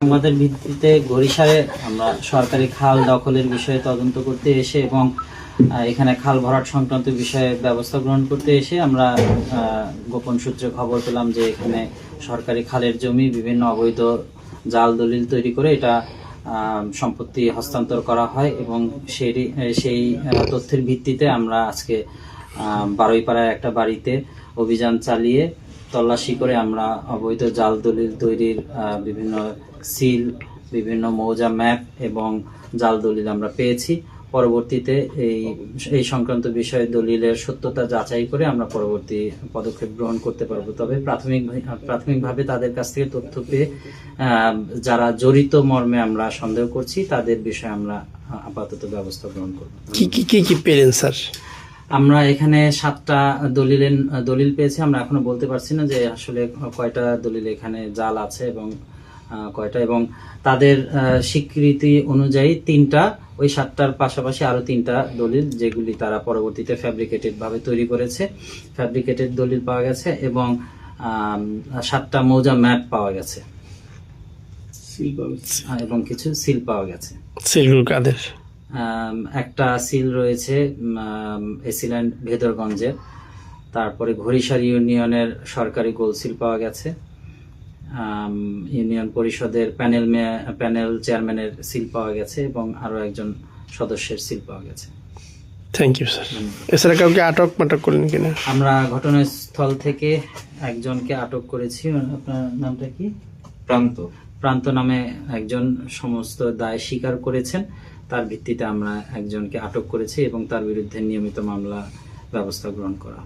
আমাদের ভিত্তিতে গরিসারে আমরা সরকারি খাল দখলের বিষয়ে তদন্ত করতে এসে এবং এখানে খাল ভরাট সংক্রান্ত বিষয়ে ব্যবস্থা গ্রহণ করতে এসে আমরা গোপন সূত্রে খবর পেলাম যে এখানে সরকারি খালের জমি, বিভিন্ন অবৈধ জাল দলিল তৈরি করে এটা সম্পত্তি হস্তান্তর করা হয় এবং সেই সেই তথ্যের ভিত্তিতে আমরা আজকে বারুইপাড়ায় একটা বাড়িতে অভিযান চালিয়ে তল্লাশি করে আমরা অবৈধ জাল দলিল তৈরির বিভিন্ন সিল, বিভিন্ন মৌজা ম্যাপ এবং জাল দলিল আমরা পেয়েছি। পরবর্তীতে এই এই সংক্রান্ত বিষয়ে দলিলের সত্যতা যাচাই করে আমরা পরবর্তী পদক্ষেপ গ্রহণ করতে পারব। তবে প্রাথমিক, প্রাথমিকভাবে তাদের কাছ থেকে তথ্য পেয়ে যারা জড়িত মর্মে আমরা সন্দেহ করছি, তাদের বিষয়ে আমরা আপাতত ব্যবস্থা গ্রহণ করব। কি কি কি পেলেন স্যার? আমরা এখানে সাতটা দলিলের দলিল পেয়েছি। আমরা এখনও বলতে পারছি না যে আসলে কয়টা দলিল এখানে জাল আছে এবং কয়টা এবং তাদের স্বীকৃতি অনুযায়ী তিনটা ওই সাতটার পাশাপাশি আরও তিনটা দলিল যেগুলি তারা পরবর্তীতে ফ্যাব্রিকেটেডভাবে তৈরি করেছে। ফ্যাব্রিকেটেড দলিল পাওয়া গেছে এবং সাতটা মৌজা ম্যাপ পাওয়া গেছে। এবং কিছু সিল পাওয়া গেছে। কাদের? একটা সিল রয়েছে এসিল্যান্ড ভেদরগঞ্জের তারপরে ঘড়িসার ইউনিয়নের সরকারি গোল সিল পাওয়া গেছে। ইউনিয়ন পরিষদের প্যানেল প্যানেল চেয়ারম্যানের সিল পাওয়া গেছে এবং আরও একজন সদস্যের সিল পাওয়া গেছে। থ্যাংক ইউ স্যার এছাড়া কাউকে আটক মাটক করলেন কিনা? আমরা ঘটনাস্থল থেকে একজনকে আটক করেছি। আপনার নামটা কি? প্রান্ত। প্রান্ত নামে একজন সমস্ত দায় স্বীকার করেছেন। তার ভিত্তিতে আমরা একজনকে আটক করেছি এবং তার বিরুদ্ধে নিয়মিত মামলা ব্যবস্থা গ্রহণ করা